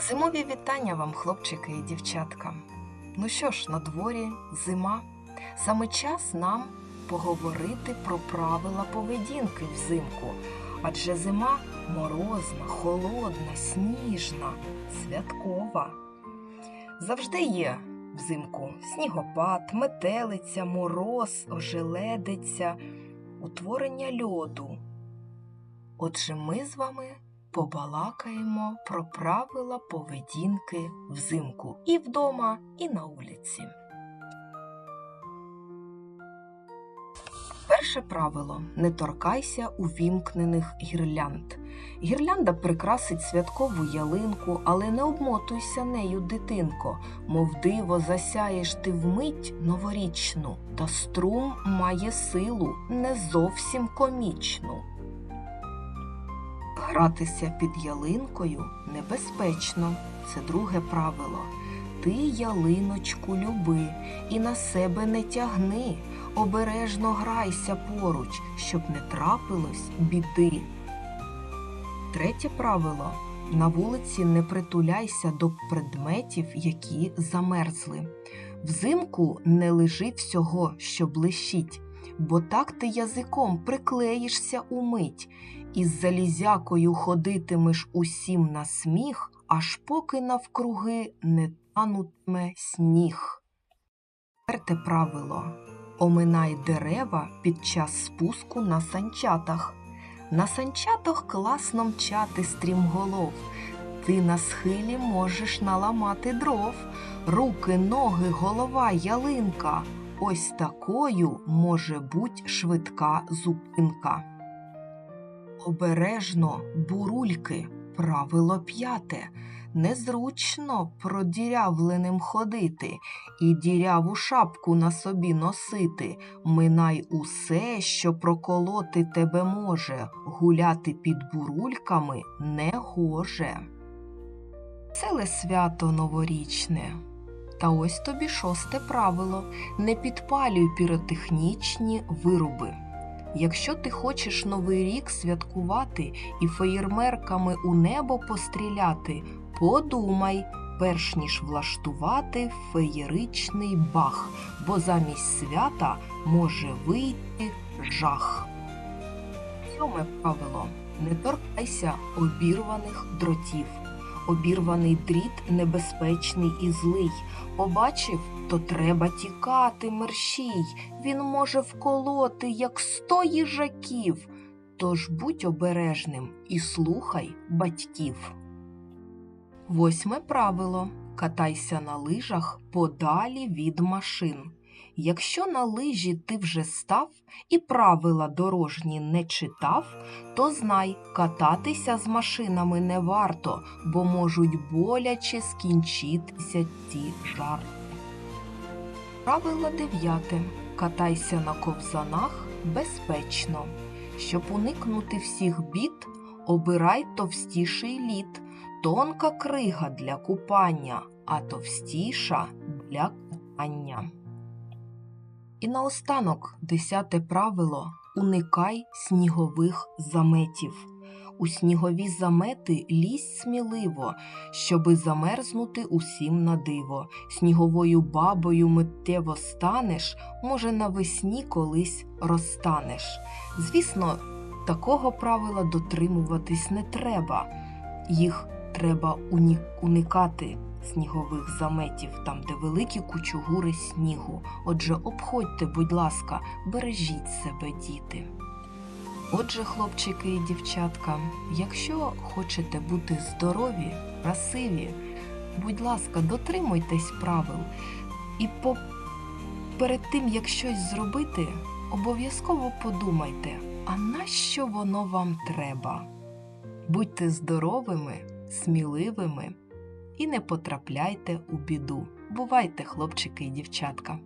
Зимові вітання вам, хлопчики і дівчатка. Ну що ж, на дворі зима. Саме час нам поговорити про правила поведінки взимку. Адже зима морозна, холодна, сніжна, святкова. Завжди є взимку снігопад, метелиця, мороз, ожеледиця, утворення льоду. Отже, ми з вами побалакаємо про правила поведінки взимку і вдома, і на вулиці. Перше правило не торкайся увімкнених гірлянд. Гірлянда прикрасить святкову ялинку, але не обмотуйся нею, дитинко, мов диво засяєш ти вмить новорічну, та струм має силу не зовсім комічну. Гратися під ялинкою небезпечно. Це друге правило. Ти ялиночку люби і на себе не тягни. Обережно грайся поруч, щоб не трапилось біди. Третє правило. На вулиці не притуляйся до предметів, які замерзли. Взимку не лежи всього, що блищить, бо так ти язиком приклеїшся умить. Із залізякою ходитимеш усім на сміх, аж поки навкруги не танутиме сніг. Четверте правило. Оминай дерева під час спуску на санчатах. На санчатах класно мчати стрімголов. Ти на схилі можеш наламати дров. Руки, ноги, голова, ялинка. Ось такою може бути швидка зупинка. Обережно бурульки. Правило п'яте. Незручно продірявленим ходити і діряву шапку на собі носити. Минай усе, що проколоти тебе може, гуляти під бурульками не гоже. Целе свято новорічне. Та ось тобі шосте правило не підпалюй піротехнічні вироби. Якщо ти хочеш новий рік святкувати і феєрмерками у небо постріляти, подумай, перш ніж влаштувати феєричний бах, бо замість свята може вийти жах. Сьоме правило не торкайся обірваних дротів. Обірваний дріт небезпечний і злий. Побачив, то треба тікати мерщій. Він може вколоти, як сто їжаків. Тож будь обережним і слухай батьків. Восьме правило катайся на лижах подалі від машин. Якщо на лижі ти вже став і правила дорожні не читав, то знай, кататися з машинами не варто, бо можуть боляче скінчитися ці жарти. Правило дев'яте. Катайся на ковзанах безпечно. Щоб уникнути всіх бід, обирай товстіший лід, тонка крига для купання, а товстіша для катання. І наостанок, десяте правило уникай снігових заметів. У снігові замети лізь сміливо, щоби замерзнути усім на диво. Сніговою бабою миттєво станеш, може, навесні колись розтанеш. Звісно, такого правила дотримуватись не треба. Їх треба уникати снігових заметів, там, де великі кучугури снігу. Отже, обходьте, будь ласка, бережіть себе, діти. Отже, хлопчики і дівчатка, якщо хочете бути здорові, красиві, будь ласка, дотримуйтесь правил. І по... перед тим, як щось зробити, обов'язково подумайте, а нащо воно вам треба? Будьте здоровими, сміливими і не потрапляйте у біду. Бувайте, хлопчики і дівчатка!